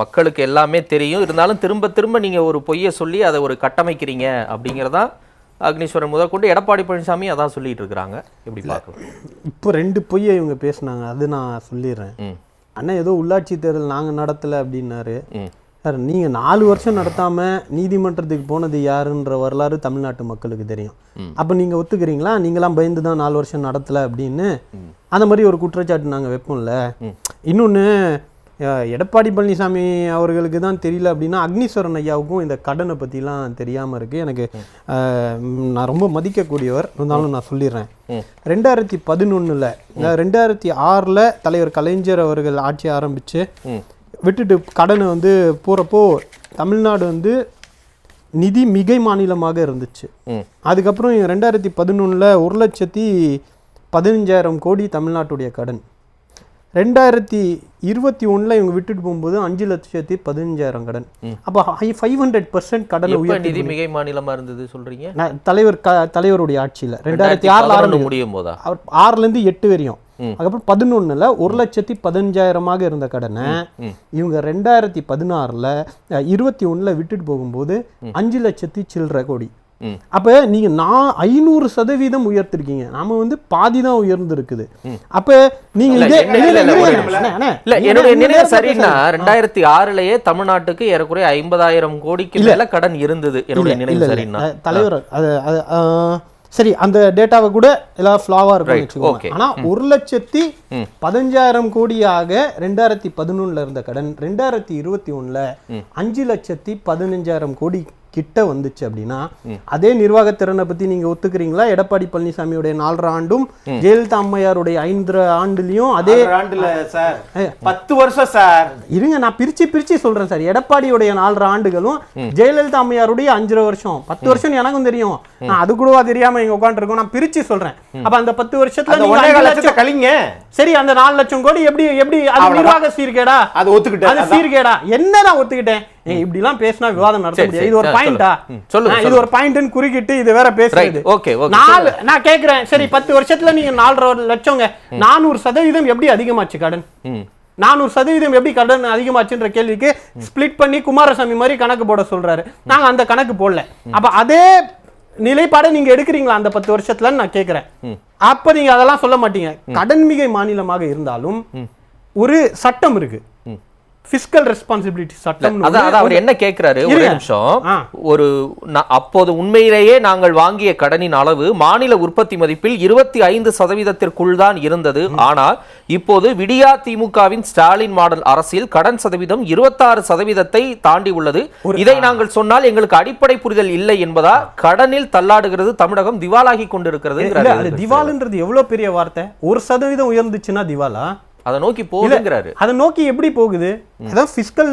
மக்களுக்கு எல்லாமே தெரியும். இருந்தாலும் திரும்ப திரும்ப நீங்க ஒரு பொய்யை சொல்லி அதை ஒரு கட்டமைக்கிறீங்க அப்படிங்கிறதான் அக்னீஸ்வரன் முதற்கொண்டு எடப்பாடி பழனிசாமி அதான் சொல்லிட்டு இருக்கிறாங்க. எப்படி பார்க்கலாம் இப்போ ரெண்டு பொய்யை இவங்க பேசுனாங்க. அது நான் சொல்லிடுறேன். ம். அண்ணன் ஏதோ உள்ளாட்சி தேர்தல் நாங்கள் நடத்தலை அப்படின்னாரு. சார் நீங்கள் நாலு வருஷம் நடத்தாமல் நீதிமன்றத்துக்கு போனது யாருன்ற வரலாறு தமிழ்நாட்டு மக்களுக்கு தெரியும். அப்போ நீங்கள் ஒத்துக்கிறீங்களா? நீங்களாம் பயந்து தான் நாலு வருஷம் நடத்தலை அப்படின்னு அந்த மாதிரி ஒரு குற்றச்சாட்டு நாங்கள் வைப்போம்ல. இன்னொன்று எடப்பாடி பழனிசாமி அவர்களுக்கு தான் தெரியல அப்படின்னா அக்னீஸ்வரன் ஐயாவுக்கும் இந்த கடனை பற்றிலாம் தெரியாமல் இருக்குது எனக்கு நான் ரொம்ப மதிக்கக்கூடியவர். இருந்தாலும் நான் சொல்லிடுறேன். ரெண்டாயிரத்தி பதினொன்றில் ரெண்டாயிரத்தி ஆறில் தலைவர் கலைஞர் அவர்கள் ஆட்சி ஆரம்பித்து விட்டுட்டு கடனை வந்து போகிறப்போ தமிழ்நாடு வந்து நிதி மிகை மாநிலமாக இருந்துச்சு. அதுக்கப்புறம் ரெண்டாயிரத்தி பதினொன்றில் ஒரு லட்சத்தி பதினஞ்சாயிரம் கோடி தமிழ்நாட்டுடைய கடன். ரெண்டாயிரத்தி இருபத்தி ஒன்றில் இவங்க விட்டுட்டு போகும்போது அஞ்சு லட்சத்தி பதினஞ்சாயிரம் கடன். அப்போ ஃபைவ் ஹண்ட்ரட் பர்சன்ட் கடனை உயர்த்தி நிதி மிகை மாநிலமா இருந்தது சொல்றீங்க? நான் தலைவர் க தலைவருடைய ஆட்சியில். ரெண்டாயிரத்தி ஆறில் ஆரம்பிக்கும் முடியும் போதா அவர் ஆறுலேருந்து எட்டு வரையும். அதுக்கப்புறம் பதினொன்றில் ஒரு லட்சத்தி பதினஞ்சாயிரமாக இருந்த கடனை இவங்க ரெண்டாயிரத்தி பதினாறில் இருபத்தி ஒன்றில் விட்டுட்டு போகும்போது அஞ்சு லட்சத்தி சில்லற கோடி. அப்போ நீங்கள் நான் ஐநூறு சதவீதம் உயர்த்திருக்கீங்க. நாம வந்து பாதி தான் உயர்ந்திருக்குது. அப்போ நீங்கள் இல்ல, என்னுடைய நினைவு சரின்னா. ரெண்டாயிரத்தி ஆறுலயே தமிழ்நாட்டுக்கு ஏறக்குறைய ஐம்பதாயிரம் கோடிக்கு மேல கடன் இருந்தது. என்னுடைய நினைவு சரின்னா. தலைவர் அது சரி அந்த டேட்டாவை கூட எல்லாம் ஃப்ளாவா இருக்கும் Right, வச்சுக்கோங்க. okay. ஆனா ஒரு லட்சத்தி பதினஞ்சாயிரம் கோடியாக ரெண்டாயிரத்தி பதினொன்னுல இருந்த கடன் ரெண்டாயிரத்தி இருபத்தி ஒண்ணுல அஞ்சு லட்சத்தி பதினஞ்சாயிரம் கோடி கிட்ட வந்துச்சு அப்படின்னா அதே நிர்வாகத்திறனை பத்தி நீங்க ஒத்துக்கிறீங்களா? எடப்பாடி பழனிசாமியுடைய நாலரை ஆண்டும் ஜெயலலிதா அம்மையாருடைய ஐந்து ஆண்டுலயும் அதே ஆண்டுல சார். பத்து வருஷம் சார். இருங்க நான் பிரிச்சு பிரிச்சு சொல்றேன் சார். எடப்பாடியுடைய நாலரை ஆண்டுகளும் ஜெயலலிதா அம்மையாருடைய அஞ்சரை வருஷம். பத்து வருஷம் எனக்கும் தெரியும். நான் அது கூடவா தெரியாம இங்க உட்காந்துருக்கோம் நான் பிரிச்சு சொல்றேன். அப்ப அந்த பத்து வருஷத்துல கழிங்க. சரி அந்த நாலு லட்சம் கோடி எப்படி எப்படி அது. நிர்வாக சீர்கேடா? அது ஒத்துக்கிட்டேன் அது. சீர்கேடா? என்ன நான் ஒத்துக்கிட்டேன். ஏய், இப்படி எல்லாம் பேசினா விவாதம் நடத்த முடியாது. இது ஒரு பாயிண்டா சொல்லுங்க. இது ஒரு பாயிண்ட்னு குறுக்கிட்டு இது வேற பேசுறது. Okay, நாலு நான் கேக்குறேன். சரி பத்து வருஷத்துல நீங்க நாலரை லட்சங்க. நானூறு சதவீதம் எப்படி அதிகமாச்சு கடன்? நானூறு சதவீதம் எப்படி கடன் அதிகமாச்சுன்ற கேள்விக்கு ஸ்ப்ளிட் பண்ணி குமாரசாமி மாதிரி கணக்கு போட சொல்றாரு. நாங்க அந்த கணக்கு போடல. அப்ப அதே நிலைப்பாடை நீங்க எடுக்கிறீங்களா அந்த பத்து வருஷத்துலன்னு நான் கேக்குறேன். அப்ப நீங்க அதெல்லாம் சொல்ல மாட்டீங்க. கடன் மிகை மாநிலமாக இருந்தாலும் ஒரு சட்டம் இருக்கு. பிசிக்கல் ரெஸ்பான்சிபிலிட்டி சட்டம் அதான் அவர் என்ன கேக்குறாரு? ஒரு. நிமிஷம். ஒரு அப்போது உண்மையிலேயே நாங்கள் வாங்கிய கடனின் அளவு மாநில உற்பத்தி மதிப்பில் இருபத்தி ஐந்து சதவீதத்திற்குள் தான் இருந்தது. ஆனால் இப்போது விடியா திமுகவின் ஸ்டாலின் மாடல் அரசில் கடன் சதவீதம் இருபத்தாறு சதவீதத்தை தாண்டி உள்ளது. இதை நாங்கள் சொன்னால் எங்களுக்கு அடிப்படை புரிதல் இல்லை என்பதா? கடனில் தள்ளாடுகிறது தமிழகம் திவாலாகி கொண்டிருக்கிறது திவாலுன்றது எவ்வளவு பெரிய வார்த்தை? ஒரு சதவீதம் உயர்ந்துச்சுன்னா திவாலா? அதை நோக்கி போகுதுங்கிறாரு. அதை நோக்கி எப்படி போகுது? அதான் பிசிக்கல்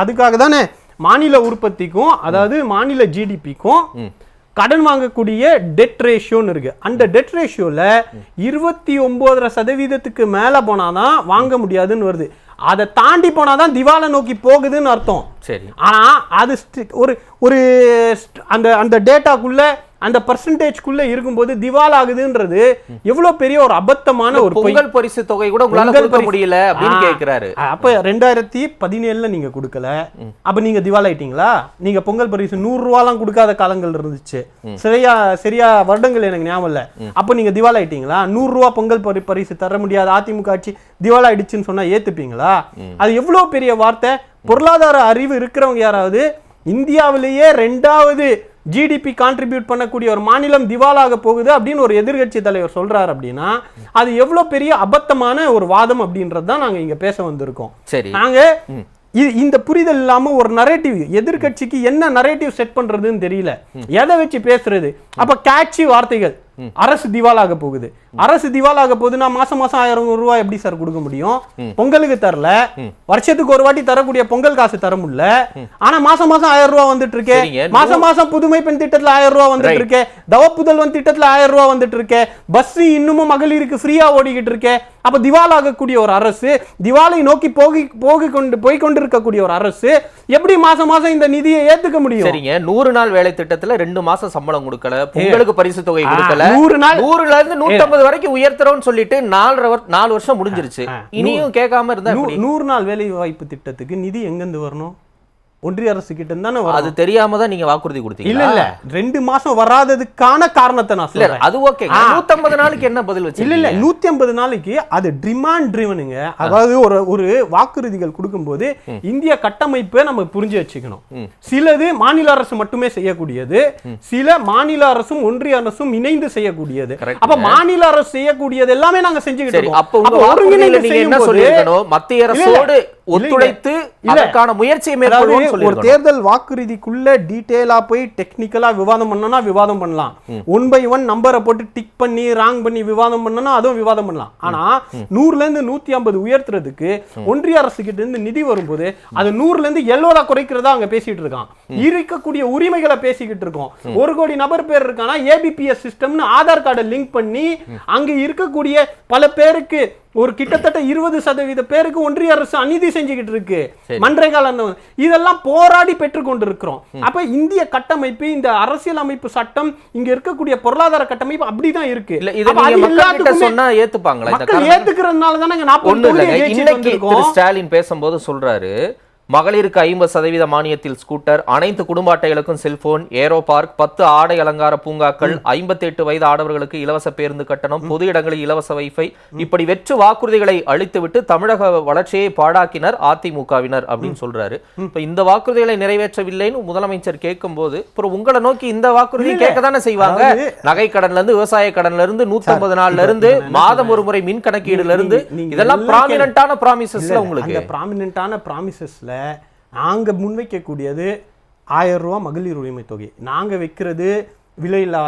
அதுக்காக தானே மாநில உற்பத்திக்கும் அதாவது மாநில ஜிடிபிக்கும் கடன் வாங்கக்கூடிய டெட் ரேஷியோன்னு இருக்கு. அந்த டெட் ரேஷியோல இருபத்தி ஒன்பதரை சதவீதத்துக்கு மேல போனாதான் வாங்க முடியாதுன்னு வருது. அதை தாண்டி போனாதான் திவாலை நோக்கி போகுதுன்னு அர்த்தம். சரி. ஆனா அது ஒரு ஒரு அந்த அந்த டேட்டாக்குள்ள அந்த பர்சன்டேஜ்க்குள்ள இருக்கும்போது திவால் ஆகுதுன்றது எவ்வளவு பெரிய ஒரு அபத்தமான ஒரு பொங்கல் பரிசு தொகை கூட உங்களால கொடுக்க முடியல அப்படின்னு கேக்குறாரு. அப்ப ரெண்டாயிரத்தி பதினேழுல நீங்க கொடுக்கல. அப்ப நீங்க திவால் ஆயிட்டீங்களா? நீங்க பொங்கல் பரிசு நூறு ரூபாலாம் கொடுக்காத காலங்கள் இருந்துச்சு. சரியா சரியா வருடங்கள் எனக்கு ஞாபகம் இல்ல. அப்ப நீங்க திவால் ஆயிட்டீங்களா? நூறு ரூபா பொங்கல் பரி பரிசு தர முடியாத அதிமுக ஆட்சி திவால் ஆயிடுச்சுன்னு சொன்னா ஏத்துப்பீங்களா? அது எவ்வளவு பெரிய வார்த்தை? பொருளாதார அறிவு இருக்கிறவங்க யாராவது? இந்தியாவிலேயே ரெண்டாவது ஜிடிபி கான்ட்ரிபியூட் பண்ணக்கூடிய ஒரு மாநிலம் திவாலாக போகுது அப்படின்னு ஒரு எதிர்க்கட்சி தலைவர் சொல்றாரு அப்படின்னா அது எவ்வளவு பெரிய அபத்தமான ஒரு வாதம் அப்படின்றது தான் நாங்க இங்க பேச வந்திருக்கோம். சரி. நாங்க இ- இந்த புரிதல் இல்லாம ஒரு நரேட்டிவ் எதிர்க்கட்சிக்கு என்ன நரேட்டிவ் செட் பண்றதுன்னு தெரியல. எதை வச்சு பேசுறது? அப்ப கேட்சி வார்த்தைகள். அரசு திவாலாக போகுது. அரசு திவாலாக போகுதுன்னா மாசம் மாசம் ஆயிரம் ரூபாய் எப்படி சார் கொடுக்க முடியும்? பொங்கலுக்கு தரல. வருஷத்துக்கு ஒரு வாட்டி தரக்கூடிய பொங்கல் காசு தர முடியல. ஆனா மாசம் மாசம் ஆயிரம் ரூபாய் வந்துட்டு இருக்கு. மாசம் மாசம் புதுமை பெண் திட்டத்துல ஆயிரம் ரூபாய் வந்துட்டு இருக்கு. தவ புதல்வன் திட்டத்துல ஆயிரம் ரூபாய் வந்துட்டு இருக்கு. பஸ் இன்னமும் மகளிருக்கு ஃப்ரீயா ஓடிக்கிட்டு இருக்கு. அப்ப திவாலாகக்கூடிய ஒரு அரசு திவாலை நோக்கி போகி போகி கொண்டு போய் கொண்டிருக்கக்கூடிய ஒரு அரசு எப்படி மாசம் மாசம் இந்த நிதியை ஏத்துக்க முடியும்? சரிங்க. நூறு நாள் வேலை திட்டத்துல ரெண்டு மாசம் சம்பளம் கொடுக்கல. பொங்கலுக்கு பரிசு தொகை கொடுக்கல. நூறு நாள் நூறுல இருந்து நூத்தம்பது வரைக்கும் உயர்த்துறோம்னு சொல்லிட்டு நாலரை நாலு வருஷம் முடிஞ்சிருச்சு. இனியும் கேட்காம இருந்தா? நூறு நாள் வேலை வாய்ப்பு திட்டத்துக்கு நிதி எங்கிருந்து வரணும்? ஒன்றிய அரசு கிட்ட தானே அது தெரியாம தான் நீங்க வாக்குறுதி இல்ல கொடுத்தீங்க இல்ல. ரெண்டு மாசம் வராததுக்கான காரணத்தை நான் இல்ல சொல்றேன். அது ஓகே நூத்தம்பது நாளுக்கு என்ன பதில் வச்சு இல்ல இல்ல. நூத்தி ஐம்பது நாளைக்கு அது டிமாண்ட் ட்ரிவனுங்க அதாவது ஒரு ஒரு வாக்குறுதிகள் கொடுக்கும்போது இந்திய கட்டமைப்பை நம்ம புரிஞ்சு வச்சுக்கணும். சிலது மாநில அரசு மட்டுமே செய்யக்கூடியது. சில மாநில அரசும் ஒன்றிய அரசும் இணைந்து செய்யக்கூடியது. அப்ப மாநில அரசு செய்யக்கூடியது எல்லாமே நாங்க செஞ்சுக்கிட்டு சரி இருக்கோம். அப்ப ஒருங்கிணைந்து என்ன மத்திய அரசோடு இல்ல. ஒத்துழைத்து இல்ல. அதற்கான முயற்சியை அதாவது மேற்கொள்வோம்னு ஒரு தேர்தல் வாக்குறுதிக்குள்ள டீடைலா போய் டெக்னிக்கலா விவாதம் பண்ணனா விவாதம் பண்ணலாம். ஒன் பை ஒன் நம்பரை போட்டு டிக் பண்ணி ராங் பண்ணி விவாதம் பண்ணனா அதுவும் விவாதம் பண்ணலாம். ஆனா நூறுல இருந்து நூத்தி ஐம்பது உயர்த்துறதுக்கு ஒன்றிய அரசு கிட்ட இருந்து நிதி வரும்போது அது நூறுல இருந்து எல்லோரா குறைக்கிறதா அங்க பேசிட்டு இருக்கான். இருக்கக்கூடிய உரிமைகளை பேசிக்கிட்டு இருக்கோம். ஒரு கோடி நபர் பேர் இருக்கானா ஏபிபிஎஸ் சிஸ்டம்னு ஆதார் கார்டை லிங்க் பண்ணி அங்க இருக்கக்கூடிய பல பேருக்கு ஒரு கிட்டத்தட்ட இருபது சதவீத பேருக்கு ஒன்றிய அரசு அநீதி செஞ்சுக்கிட்டு இருக்கு. மன்றைகால இதெல்லாம் போராடி பெற்றுக் கொண்டிருக்கிறோம். அப்ப இந்திய கட்டமைப்பு இந்த அரசியல் அமைப்பு சட்டம் இங்க இருக்கக்கூடிய பொருளாதார கட்டமைப்பு அப்படிதான் இருக்கு. சொன்னா ஏத்துப்பாங்களா மக்கள்? ஏத்துக்கிறதுனால தானே நாற்பது ஸ்டாலின் பேசும்போது சொல்றாரு மகளிருக்கு ஐம்பது சதவீத மானியத்தில் ஸ்கூட்டர் அனைத்து குடும்ப அட்டைகளுக்கும் செல்போன் ஏரோ பார்க் பத்து ஆடை அலங்கார பூங்காக்கள் ஐம்பத்தி எட்டு வயது ஆடவர்களுக்கு இலவச பேருந்து கட்டணம் பொது இடங்களில் இலவச வைஃபை இப்படி வெற்று வாக்குறுதிகளை அளித்துவிட்டு தமிழக வளர்ச்சியை பாழாக்கினர் அதிமுகவினர் அப்படின்னு சொல்றாரு. இப்ப இந்த வாக்குறுதிகளை நிறைவேற்றவில்லைன்னு முதலமைச்சர் கேட்கும்போது அப்புறம் உங்களை நோக்கி இந்த வாக்குறுதியை கேட்க தானே செய்வாங்க? நகை கடன்ல இருந்து விவசாய கடன்ல இருந்து நூத்தி நாள்ல இருந்து மாதம் ஒரு முறை மின் கணக்கீடுல இருந்து இதெல்லாம் ப்ராமினன்டான ப்ராமிசஸ்ல உங்களுக்கு. அந்த ப்ராமினென்ட்டான ப்ராமிசஸ்ல நாங்க முன்வைக்கக்கூடியது ஆயிரம் ரூபா மகளிர் உரிமை தொகை. நாங்க வைக்கிறது விலையில்லா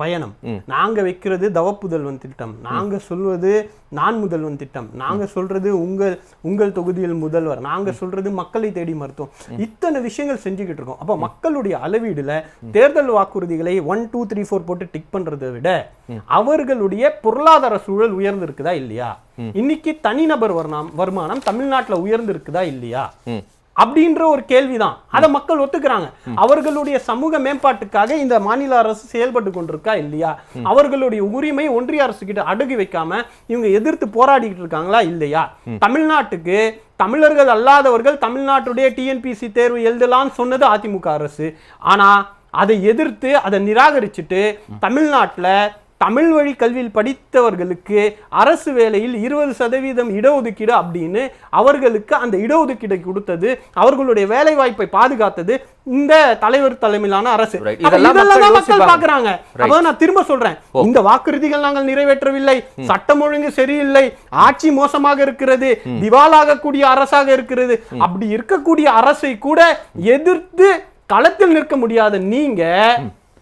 பயணம். நாங்க வைக்கிறது தவப்புதல்வன் திட்டம். நாங்க சொல்வது நான் முதல்வன் திட்டம். நாங்க சொல்றது உங்கள் உங்கள் தொகுதியில் முதல்வர். நாங்க சொல்றது மக்களை தேடி மருத்துவம். இத்தனை விஷயங்கள் செஞ்சுக்கிட்டு இருக்கோம். அப்ப மக்களுடைய அளவீடுல தேர்தல் வாக்குறுதிகளை ஒன் டூ த்ரீ ஃபோர் போட்டு டிக் பண்றதை விட அவர்களுடைய பொருளாதார சூழல் உயர்ந்து இருக்குதா இல்லையா இன்னைக்கு தனிநபர் வருமானம் வருமானம் தமிழ்நாட்டுல உயர்ந்து இருக்குதா இல்லையா அப்படின்ற ஒரு கேள்விதான். அதை மக்கள் ஒத்துக்கிறாங்க. அவர்களுடைய சமூக மேம்பாட்டுக்காக இந்த மாநில அரசு செயல்பட்டு கொண்டிருக்கா இல்லையா? அவர்களுடைய உரிமை ஒன்றிய அரசு கிட்ட அடகு வைக்காம இவங்க எதிர்த்து போராடிக்கிட்டு இருக்காங்களா இல்லையா? தமிழ்நாட்டுக்கு தமிழர்கள் அல்லாதவர்கள் தமிழ்நாட்டுடைய டிஎன்பிசி தேர்வு எழுதலாம்னு சொன்னது அதிமுக அரசு. ஆனா அதை எதிர்த்து அதை நிராகரிச்சுட்டு தமிழ்நாட்டில் தமிழ் வழி கல்வியில் படித்தவர்களுக்கு அரசு வேலையில் இருபது சதவீதம் இடஒதுக்கீடு அப்படின்னு அவர்களுக்கு அந்த இடஒதுக்கீடை கொடுத்தது அவர்களுடைய வேலை வாய்ப்பை பாதுகாத்தது இந்த தலைவர் தலைமையிலான அரசு. இதெல்லாம் மக்கள். பாக்குறாங்க நான் திரும்ப சொல்றேன். இந்த வாக்குறுதிகள் நாங்கள் நிறைவேற்றவில்லை. சட்டம் ஒழுங்கு சரியில்லை. ஆட்சி மோசமாக இருக்கிறது. திவாலாகக்கூடிய அரசாக இருக்கிறது. அப்படி இருக்கக்கூடிய அரசை கூட எதிர்த்து களத்தில் நிற்க முடியாத நீங்க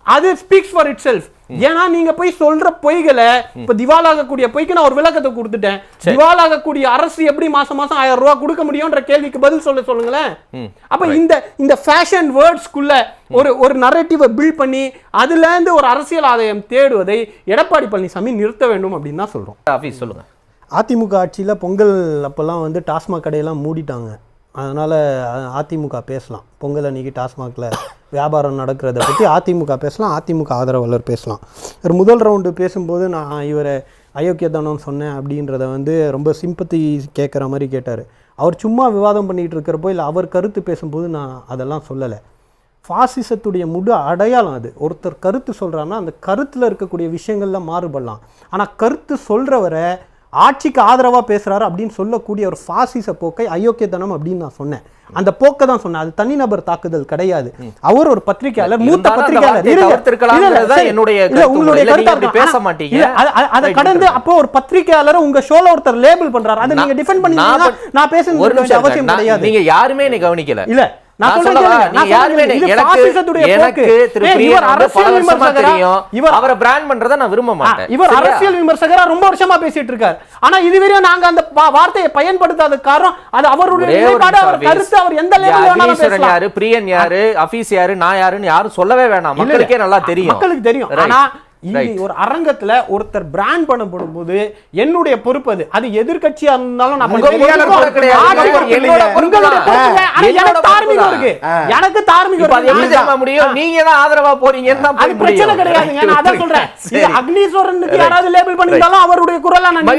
அது ஸ்பீக்ஸ் ஃபார் இட் செல்ஃப் ஏன்னா நீங்க போய் சொல்ற பொய்களை இப்ப திவாலாகக்கூடிய பொய்க்கு நான் ஒரு விளக்கத்தை கொடுத்துட்டேன். திவாலாகக்கூடிய அரசு எப்படி மாசம் மாசம் ஆயிரம் ரூபாய் கொடுக்க முடியும்ன்ற கேள்விக்கு பதில் சொல்ல சொல்லுங்களேன். அப்ப இந்த இந்த ஃபேஷன் வேர்ட்ஸ்க்குள்ள ஒரு ஒரு நரேட்டிவை பில்ட் பண்ணி அதுல இருந்து ஒரு அரசியல் ஆதாயம் தேடுவதை எடப்பாடி பழனிசாமி நிறுத்த வேண்டும் அப்படின்னு தான் சொல்றோம். ஆபீஸ் சொல்லுங்க. அதிமுக ஆட்சியில் பொங்கல் அப்போல்லாம் வந்து டாஸ்மாக் கடையெல்லாம் மூடிட்டாங்க. அதனால் அதிமுக பேசலாம். பொங்கல் அன்னைக்கு டாஸ்மாகில் வியாபாரம் நடக்கிறத பற்றி அதிமுக பேசலாம் அதிமுக ஆதரவாளர் பேசலாம். இவர் முதல் ரவுண்டு பேசும்போது நான் இவரை அயோக்கியதானம் சொன்னேன் அப்படின்றத வந்து ரொம்ப சிம்பத்தி கேட்குற மாதிரி கேட்டார். அவர் சும்மா விவாதம் பண்ணிகிட்டு இருக்கிறப்போ இல்லை அவர் கருத்து பேசும்போது நான் அதெல்லாம் சொல்லலை. ஃபாசிசத்துடைய முழு அடையாளம் அது. ஒருத்தர் கருத்து சொல்றாருன்னா அந்த கருத்தில் இருக்கக்கூடிய விஷயங்களில் மாறுபடலாம். ஆனால் கருத்து சொல்கிறவரை ஆட்சிக்கு ஆதரவா பேசுறாரு அப்படின்னு சொல்லக்கூடிய ஒரு ஃபாசிச போக்கை அயோக்கியத்தனம் அப்படின்னு நான் சொன்னேன். அந்த போக்கை தான் சொன்னேன். அது தனிநபர் தாக்குதல் கிடையாது. அவர் ஒரு பத்திரிகையாளர் மூத்த பத்திரிகையாளர். என்னுடைய. உங்களுடைய கருத்தா. பேச மாட்டீங்க. அது- கடந்து. அப்போ ஒரு பத்திரிகையாளரை உங்க ஷோல ஒருத்தர் லேபிள் பண்றாரு. அதை நீங்க டிஃபெண்ட் நான் பண்ணீங்கன்னா ப- நான் பேச ஒரு நிமிஷம் அவசியம் கிடையாது. நீங்க யாருமே கவனிக்கல. இல்ல. நான் இவர் அரசியல் விமர்சகரா? தெரியும். இவர் அவரை பிராண்ட் பண்றதை நான் விரும்ப ஆ, மாட்டேன். இவர் சரியா? அரசியல் விமர்சகரா ரொம்ப வருஷமா பேசிட்டு இருக்காரு. ஆனா இதுவரையும் நாங்க அந்த வார்த்தையை பயன்படுத்தாத காரணம் அது அவருடைய நிலைப்பாடு அவர். கருத்து அவர் எந்த லெவலில் யாரு? பிரியன் யாரு? அபீஸ் யாரு? நான் யாருன்னு யாரும் சொல்லவே வேணாம். மக்களுக்கே நல்லா தெரியும். மக்களுக்கு தெரியும். ஆனா இங்க ஒரு அரங்கத்துல ஒருத்தர் பிராண்ட் பண்ணப்படும் போது என்னுடைய பொறுப்பு அது. அது எதிர்க்கட்சியா இருந்தாலும் எனக்கு தார்மீகம் முடியும்? நீங்க தான் ஆதரவா அது போய் பிரச்சனை. கிடையாதுங்க. நான் அதான் சொல்றேன். இது. அக்னீஸ்வரனுக்கு. யாராவது லேபிள் பண்ணிருந்தாலும் அவருடைய குரலா நான்.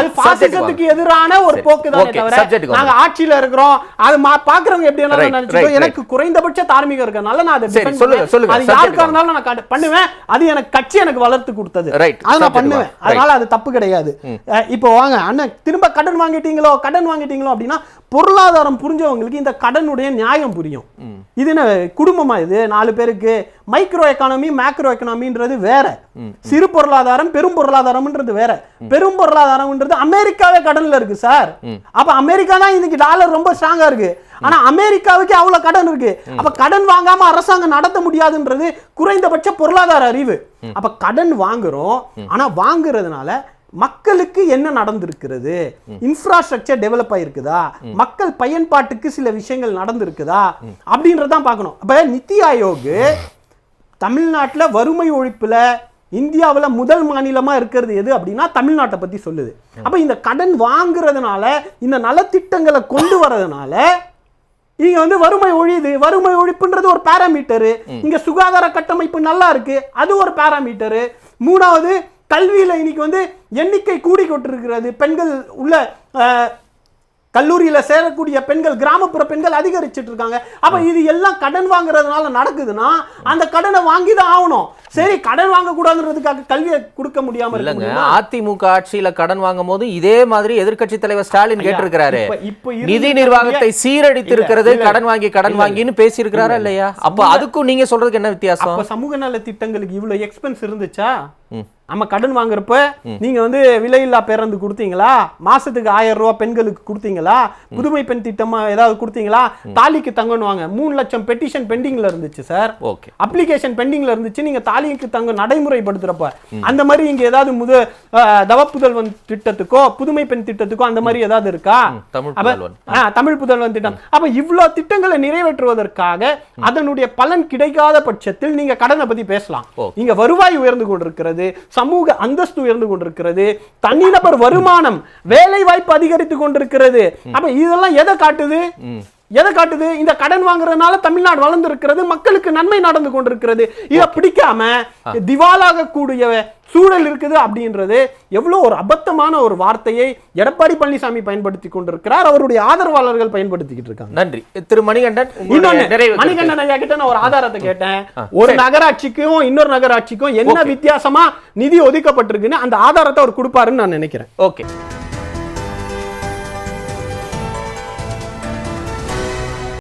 அது பாசிசத்துக்கு. எதிரான ஒரு. போக்கு தானே தவிர. நாங்க ஆட்சியில இருக்கிறோம். அது பாக்குறவங்க எப்படி right, எனக்கு குறைந்தபட்ச தார்மீகம் இருக்கறனால நான் அதை சொல்லுங்க. அது யாருக்கா. இருந்தாலும் நான் பண்ணுவேன். அது எனக்கு கட்சி எனக்கு வளர்த்து கொடுத்தது. அதை நான் பண்ணுவேன். அதனால அது தப்பு கிடையாது. இப்போ வாங்க அண்ணன் திரும்ப கடன் வாங்கிட்டீங்களோ கடன் வாங்கிட்டீங்களோ அப்படின்னா பொருளாதாரம் புரிஞ்சவங்களுக்கு இந்த கடனுடைய நியாயம் புரியும். இது என்ன குடும்பமா இது? நாலு பேருக்கு மைக்ரோ எக்கானமி மேக்ரோ எக்கானமின்றது வேற. சிறு பொருளாதாரம் பெரும் பொருளாதாரம்ன்றது வேற. பெரும் பொருளாதாரம்ன்றது அமெரிக்காவே கடன்ல இருக்கு சார். அப்ப அமெரிக்கா தான் இன்னைக்கு டாலர் ரொம்ப ஸ்ட்ராங்கா இருக்கு. ஆனா அமெரிக்காவுக்கு அவ்வளவு கடன் இருக்கு. அப்ப கடன் வாங்காம அரசாங்கம் நடத்த முடியாதுன்றது குறைந்தபட்ச பொருளாதார அறிவு. அப்ப கடன் வாங்குறோம். ஆனா வாங்குறதுனால மக்களுக்கு என்ன நடந்திருக்கிறது? இன்ஃப்ராஸ்ட்ரக்சர் டெவலப் ஆயிருக்குதா? மக்கள் பயன்பாட்டுக்கு சில விஷயங்கள் நடந்திருக்குதா? அப்படின்றதான் பார்க்கணும். அப்ப நித்தி ஆயோக் தமிழ்நாட்டுல வறுமை ஒழிப்புல இந்தியாவுல முதல் மாநிலமா இருக்கிறது எது அப்படின்னா தமிழ்நாட்டை பத்தி சொல்லுது. அப்ப இந்த கடன் வாங்குறதுனால இந்த நலத்திட்டங்களை கொண்டு வரதுனால இங்க வந்து வறுமை ஒழியுது. வறுமை ஒழிப்புன்றது ஒரு பாராமீட்டரு இங்க சுகாதார கட்டமைப்பு நல்லா இருக்கு. அது ஒரு பாராமீட்டரு மூணாவது கல்வியில இன்னைக்கு வந்து எண்ணிக்கை கூடி கொண்டிருக்கிறது. பெண்கள் உள்ள கல்லூரியில சேரக்கூடிய பெண்கள் கிராமப்புற பெண்கள் அதிகரிச்சிட்டு இருக்காங்க. அப்ப இது எல்லாம் கடன் வாங்குறதுனால நடக்குதுன்னா அந்த கடனை வாங்கி தான் ஆகணும். சரி கடன் வாங்க கூடாதுன்றதுக்காக கல்வியை கொடுக்க முடியாம இல்லங்க? அதிமுக ஆட்சியில கடன் வாங்கும் போது இதே மாதிரி எதிர்க்கட்சி தலைவர் ஸ்டாலின் கேட்டிருக்கிறாரு. நிதி நிர்வாகத்தை சீரழித்து இருக்கிறது. கடன் வாங்கி கடன் வாங்கின்னு பேசி இருக்கிறாரா இல்லையா? அப்ப அதுக்கும் நீங்க சொல்றதுக்கு என்ன வித்தியாசம்? சமூக நல திட்டங்களுக்கு இவ்வளவு எக்ஸ்பென்ஸ் இருந்துச்சா? நம்ம கடன் வாங்குறப்ப நீங்க வந்து விலையில்லா பேருந்து கொடுத்தீங்களா? மாசத்துக்கு ஆயிரம் ரூபாய் பெண்களுக்கு கொடுத்தீங்களா? புதுமை பெண் திட்டமா ஏதாவது கொடுத்தீங்களா? தாலிக்கு தங்கன்னு வாங்க. மூணு லட்சம் பெட்டிஷன் பெண்டிங்ல இருந்துச்சு சார் ஓகே. அப்ளிகேஷன் பெண்டிங்ல இருந்துச்சு. நீங்க தாலிக்கு தங்க நடைமுறைப்படுத்துறப்ப அந்த மாதிரி இங்க ஏதாவது முத தவப்புதல்வன் திட்டத்துக்கோ புதுமை பெண் திட்டத்துக்கோ அந்த மாதிரி ஏதாவது இருக்கா? தமிழ் புதல்வன். ஆ, தமிழ் புதல்வன் திட்டம். அப்ப இவ்வளவு திட்டங்களை நிறைவேற்றுவதற்காக அதனுடைய பலன் கிடைக்காத பட்சத்தில் நீங்க கடனை பத்தி பேசலாம். ஓ. இங்க வருவாய் உயர்ந்து கொண்டிருக்கிறது. சமூக அந்தஸ்து உயர்ந்து கொண்டிருக்கிறது தனிநபர் வருமானம் வேலை வாய்ப்பு அதிகரித்து கொண்டிருக்கிறது. அப்ப இதெல்லாம் எதை காட்டுது? எதை காட்டுது? இந்த கடன் வாங்குறதுனால தமிழ்நாடு வளர்ந்திருக்கிறது மக்களுக்கு நன்மை நடந்து கொண்டிருக்கிறது. இதை பிடிக்காம திவாலாக கூடிய சூழல் இருக்குது அப்படின்றது எவ்வளவு ஒரு அபத்தமான ஒரு வார்த்தையை எடப்பாடி பழனிசாமி பயன்படுத்தி கொண்டிருக்கிறார். அவருடைய ஆதரவாளர்கள் பயன்படுத்திக்கிட்டு இருக்காங்க. நன்றி. திரு மணிகண்டன். மணிகண்டன் ஐயா கிட்ட நான் ஒரு ஆதாரத்தை கேட்டேன். ஒரு. நகராட்சிக்கும் இன்னொரு நகராட்சிக்கும் என்ன. வித்தியாசமா நிதி ஒதுக்கப்பட்டிருக்குன்னு அந்த ஆதாரத்தை அவர் கொடுப்பாருன்னு நான் நினைக்கிறேன். ஓகே.